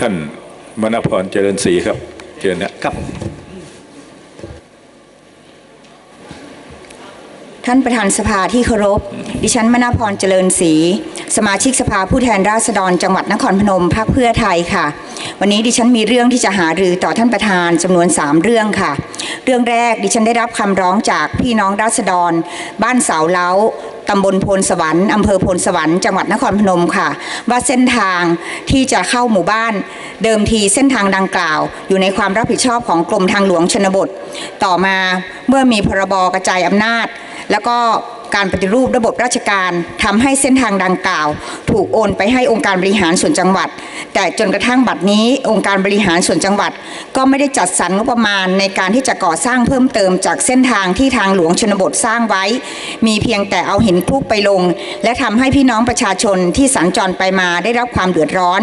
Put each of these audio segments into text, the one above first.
ท่านมณพรเจริญศรีครับเชิญนะครับ ท่านประธานสภาที่เคารพ ดิฉันมนาพรเจริญศรี สมาชิกสภาผู้แทนราษฎรจังหวัดนครพนมพรรคเพื่อไทยค่ะ วันนี้ดิฉันมีเรื่องที่จะหารือต่อท่านประธานจำนวน 3 เรื่องค่ะ เรื่องแรกดิฉันได้รับคำร้องจากพี่น้องราษฎร บ้านเสาเล้าตำบลโพลสวรรค์อำเภอโพลสวรรค์จังหวัดนครพนมค่ะ ว่าเส้นทางที่จะเข้าหมู่บ้านเดิมทีเส้นทางดังกล่าว อยู่ในความรับผิดชอบของกรมทางหลวงชนบท ต่อมาเมื่อมีพรบกระจายอำนาจ แล้วก็ การปฏิรูประบบราชการทำให้เส้นทางดังกล่าว ถูกโอนไปให้องค์การบริหารส่วนจังหวัด แต่จนกระทั่งบัดนี้องค์การบริหารส่วนจังหวัด ก็ไม่ได้จัดสรรงบประมาณในการที่จะก่อสร้างเพิ่มเติมจากเส้นทางที่ทางหลวงชนบทสร้างไว้ มีเพียงแต่เอาหินคลุกไปลง และทำให้พี่น้องประชาชนที่สัญจรไปมาได้รับความเดือดร้อน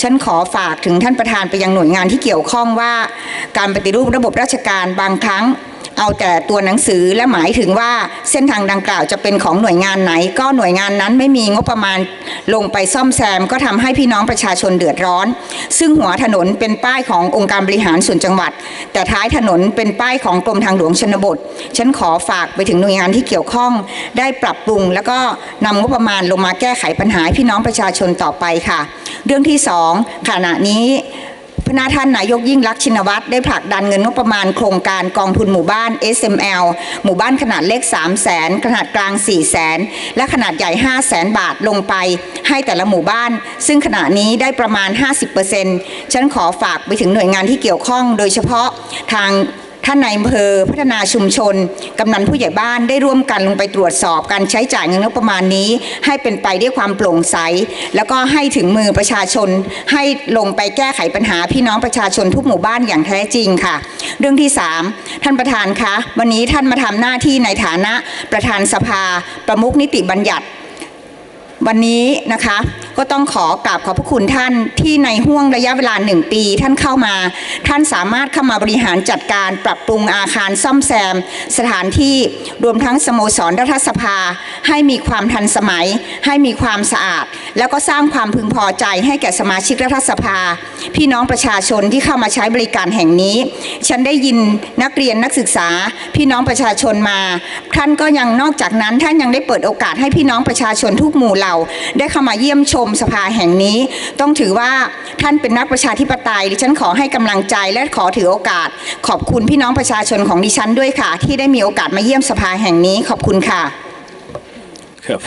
ฉันขอฝากถึงท่านประธานไปยังหน่วยงานที่เกี่ยวข้องว่า การปฏิรูประบบราชการบางครั้ง เอาแต่ตัวหนังสือและหมายถึงว่าเส้นทางดังกล่าวจะเป็นของหน่วยงานไหน ก็หน่วยงานนั้นไม่มีงบประมาณลงไปซ่อมแซม ก็ทำให้พี่น้องประชาชนเดือดร้อน ซึ่งหัวถนนเป็นป้ายขององค์การบริหารส่วนจังหวัด แต่ท้ายถนนเป็นป้ายของกรมทางหลวงชนบท ฉันขอฝากไปถึงหน่วยงานที่เกี่ยวข้อง ได้ปรับปรุง แล้วก็นำงบประมาณลงมาแก้ไขปัญหาพี่น้องประชาชนต่อไปค่ะ เรื่องที่สองขณะนี้ พระนาท่านนายกยิ่งรักษ์ชินวัตรได้ผลักดันเงินงบประมาณโครงการกองทุนหมู่บ้าน SML หมู่บ้านขนาดเล็ก 3 0 0แสนขนาดกลาง 4 0 0แสนและขนาดใหญ่ 5 0 0แสนบาทลงไปให้แต่ละหมู่บ้าน ซึ่งขณะนี้ได้ประมาณ 50%ฉันขอฝากไปถึงหน่วยงานที่เกี่ยวข้อง โดยเฉพาะทาง ท่านนายอำเภอพัฒนาชุมชน กำนันผู้ใหญ่บ้านได้ร่วมกันลงไปตรวจสอบการใช้จ่ายเงินงบประมาณนี้ ให้เป็นไปด้วยความโปร่งใส แล้วก็ให้ถึงมือประชาชน ให้ลงไปแก้ไขปัญหาพี่น้องประชาชนทุกหมู่บ้านอย่างแท้จริงค่ะ เรื่องที่ 3 ท่านประธานคะวันนี้ท่านมาทำหน้าที่ในฐานะประธานสภา ประมุขนิติบัญญัติ วันนี้นะคะ ก็ต้องขอกราบขอบพระคุณท่านที่ในห่วงระยะเวลาหนึ่งปี ท่านเข้ามา ท่านสามารถเข้ามาบริหารจัดการปรับปรุงอาคารซ่อมแซม สถานที่รวมทั้งสโมสรรัฐสภา ให้มีความทันสมัย ให้มีความสะอาด แล้วก็สร้างความพึงพอใจให้แก่สมาชิกรัฐสภา พี่น้องประชาชนที่เข้ามาใช้บริการแห่งนี้ ฉันได้ยินนักเรียนนักศึกษา พี่น้องประชาชนมา ท่านก็ยังนอกจากนั้นท่านยังได้เปิดโอกาสให้พี่น้องประชาชนทุกหมู่เหล่าได้เข้ามาเยี่ยมชมสภาแห่งนี้ ต้องถือว่าท่านเป็นนักประชาธิปไตย ดิฉันขอให้กำลังใจและขอถือโอกาส ขอบคุณพี่น้องประชาชนของดิฉันด้วยค่ะ ที่ได้มีโอกาสมาเยี่ยมสภาแห่งนี้ขอบคุณค่ะครับ